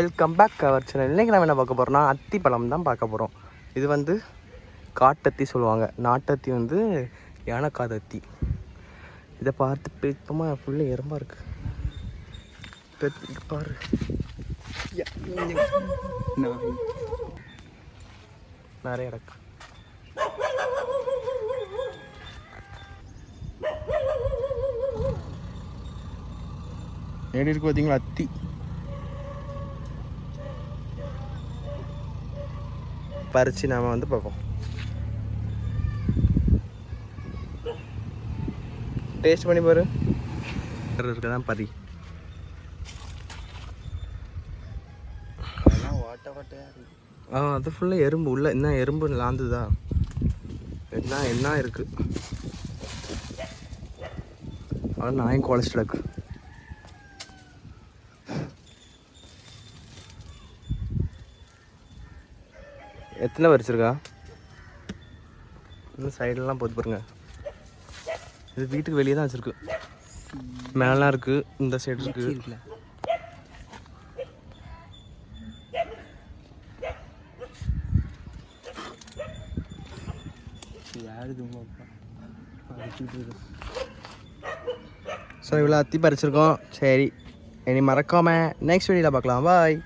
Welcome back our channel இன்றைக்கி நம்ம என்ன பார்க்க போகிறோம்னா அத்திப்பழம் தான் பார்க்க போகிறோம் இது வந்து காட்டத்தி சொல்லுவாங்க. நாட்டத்தி வந்து யானைக்காதத்தி இதை பார்த்து பிடிப்பமா ஃபுல்லு எறும்பாக இருக்குது பாரு. நிறைய இருக்கு. எப்படி இருக்கு பார்த்தீங்களா அத்தி? பறித்து நாம் வந்து பார்ப்போம். டேஸ்ட் பண்ணி பாரு. இருக்க தான் பறி ஆ அது ஃபுல்லாக எறும்பு. உள்ள என்ன எறும்பு லாந்துதா? என்ன என்ன இருக்கு? ஆனால் நாயும் குழச்சிட்டு எத்தனை வரிச்சிருக்கா? இன்னும் சைடெல்லாம் போட்டு பாருங்க. இது வீட்டுக்கு வெளியே தான் வச்சிருக்கு. மேலாம் இருக்கு இந்த சைடு இருக்கு. இருக்குல்ல யாரு தும்பாப்பா அடிச்சுட்டு இருக்கு. ஸோ இவ்வளோ அத்தி பறிச்சிருக்கோம். சரி. இனி மறக்காம நெக்ஸ்ட் வீடியோவில் பார்க்கலாம். பாய்